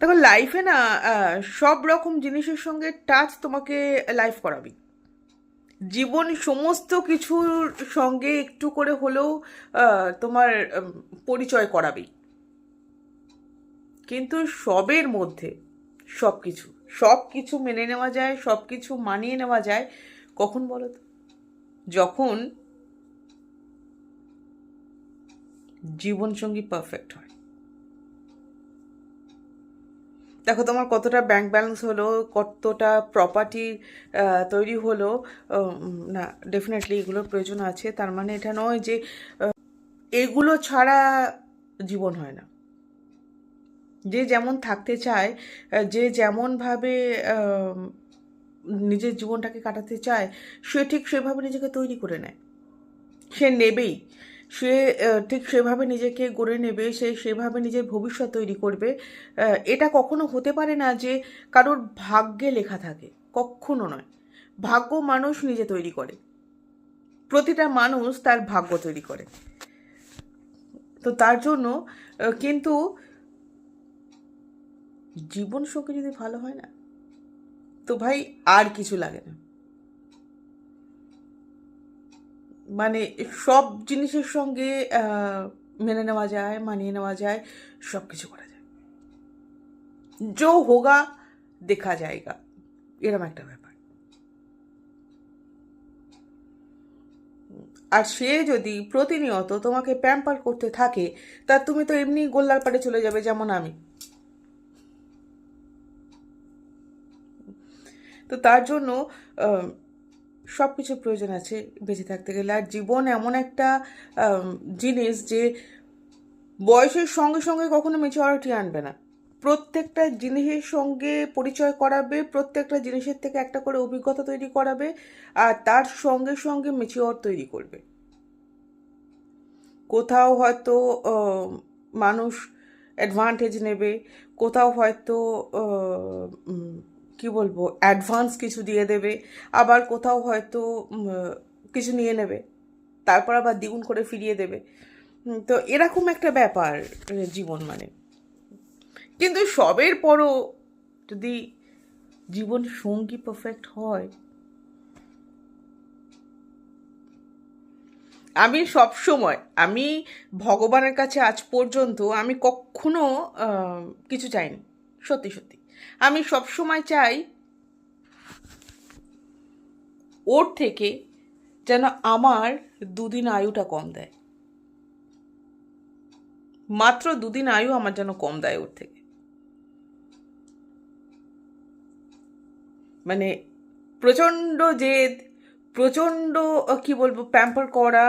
দেখো লাইফে না সব রকম জিনিসের সঙ্গে টাচ তোমাকে লাইফ করাবি। জীবন সমস্ত কিছুর সঙ্গে একটু করে হলেও তোমার পরিচয় করাবি কিন্তু সবের মধ্যে সব কিছু সব কিছু মেনে নেওয়া যায়, সব কিছু মানিয়ে নেওয়া যায়, কখন বলো তো? যখন জীবনসঙ্গী পারফেক্ট হয়। দেখো তোমার কতটা ব্যাংক ব্যালেন্স হলো, কতটা প্রপার্টি তৈরি হলো না ডেফিনেটলি এগুলোর প্রয়োজন আছে। তার মানে এটা নয় যে এগুলো ছাড়া জীবন হয় না। যে যেমন থাকতে চায় যে যেমনভাবে নিজের জীবনটাকে কাটাতে চায়, সে ঠিক সেভাবে নিজেকে তৈরি করে নেয়। সে নেবেই। সে ঠিক সেভাবে নিজেকে গড়ে নেবে, সে সেভাবে নিজের ভবিষ্যৎ তৈরি করবে। এটা কখনো হতে পারে না যে কারোর ভাগ্যে লেখা থাকে, কখনো নয়। ভাগ্য মানুষ নিজে তৈরি করে। প্রতিটা মানুষ তার ভাগ্য তৈরি করে। তো তার জন্য কিন্তু জীবন সঙ্গে যদি ভালো হয় না, তো ভাই আর কিছু লাগে না। মানে সব জিনিসের সঙ্গে মেনে নেওয়া যায়, মানিয়ে নেওয়া যায়, সব কিছু করা যায়। জো হোগা, দেখা যায়গা। এরম একটা ব্যাপার। আর সে যদি প্রতিনিয়ত তোমাকে প্যাম্পার করতে থাকে, তা তুমি তো এমনি গোল্লার পাড়ে চলে যাবে, যেমন আমি। তো তার জন্য সব কিছুর প্রয়োজন আছে বেঁচে থাকতে গেলে। আর জীবন এমন একটা জিনিস যে বয়সের সঙ্গে সঙ্গে কখনো মেচুরিটি আনবে না। প্রত্যেকটা জিনিসের সঙ্গে পরিচয় করাবে, প্রত্যেকটা জিনিসের থেকে একটা করে অভিজ্ঞতা তৈরি করাবে, আর তার সঙ্গে সঙ্গে মেচিওর তৈরি করবে। কোথাও হয়তো মানুষ অ্যাডভান্টেজ নেবে, কোথাও হয়তো কি বলব অ্যাডভান্স কিছু দিয়ে দেবে, আবার কোথাও হয়তো কিছু নিয়ে নেবে, তারপর আবার দ্বিগুণ করে ফিরিয়ে দেবে। তো এরকম একটা ব্যাপার জীবন মানে। কিন্তু সবের পরও যদি জীবন সঙ্গী পারফেক্ট হয়, আমি সব সময় আমি ভগবানের কাছে আজ পর্যন্ত আমি কখনো কিছু চাইনি, সত্যি সত্যি। আমি সব সময় চাই ওর থেকে যেন আমার দুদিন আয়ুটা কম দেয়। মাত্র দুদিন আয়ু আমার যেন কম দেয় ওর থেকে। মানে প্রচণ্ড জেদ প্রচণ্ড আহ, কি বলব প্যাম্পার করা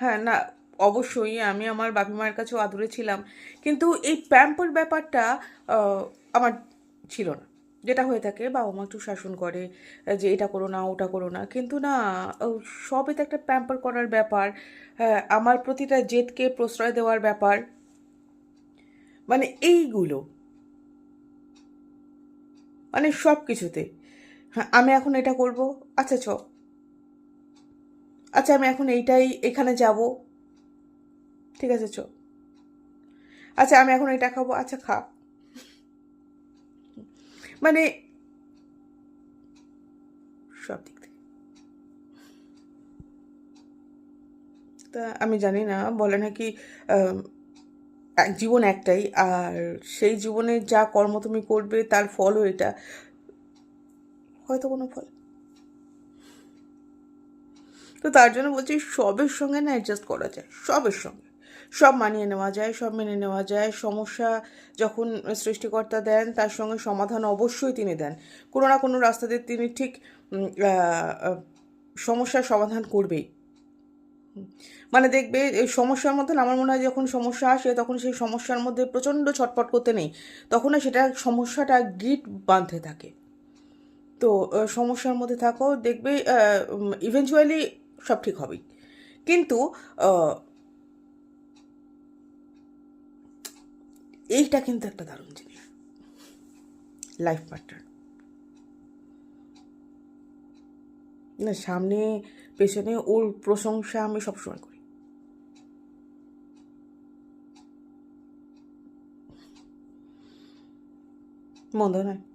হ্যাঁ না অবশ্যই আমি আমার বাপি মায়ের কাছেও আদুরে ছিলাম। কিন্তু এই প্যাম্পার ব্যাপারটা আমার ছিল না। যেটা হয়ে থাকে বাবা মা একটু শাসন করে, যে এটা করো না, ওটা করো না। কিন্তু না সবই তো একটা প্যাম্পার করার ব্যাপার। হ্যাঁ আমার প্রতিটা জেদকে প্রশ্রয় দেওয়ার ব্যাপার। মানে এইগুলো। মানে সব কিছুতে হ্যাঁ আমি এখন এটা করব। আচ্ছা চ। আচ্ছা আমি এখন এইটাই, এখানে যাব। ঠিক আছে, চ। আচ্ছা আমি এখন এটা খাব। আচ্ছা খা। মানে সব দিক থেকে। তা আমি জানি না, বলে নাকি জীবন একটাই, আর সেই জীবনে যা কর্ম তুমি করবে তার ফলও এটা। হয়তো কোনো ফল। তো তার জন্য বলছি সবের সঙ্গে না অ্যাডজাস্ট করা যায়, সবের সঙ্গে। সব মানিয়ে নেওয়া যায়, সব মেনে নেওয়া যায়। সমস্যা যখন সৃষ্টিকর্তা দেন, তার সঙ্গে সমাধান অবশ্যই তিনি দেন। কোনো না কোনো রাস্তা দিয়ে তিনি ঠিক সমস্যার সমাধান করবেই। মানে দেখবে এই সমস্যার মধ্যে আমার মনে হয় যখন সমস্যা আসে, তখন সেই সমস্যার মধ্যে প্রচণ্ড ছটপট করতে নেই। তখন সেটা সমস্যাটা গিট বাঁধতে থাকে। তো সমস্যার মধ্যে থাকো, দেখবে ইভেনচুয়ালি সব ঠিক হবেই। কিন্তু এইটা কিন্তু একটা দারুণ জিনিস। লাইফ পার্টনার না, সামনে, পেছনে, ওর প্রশংসা আমি সবসময় করি। মন্দ নয়।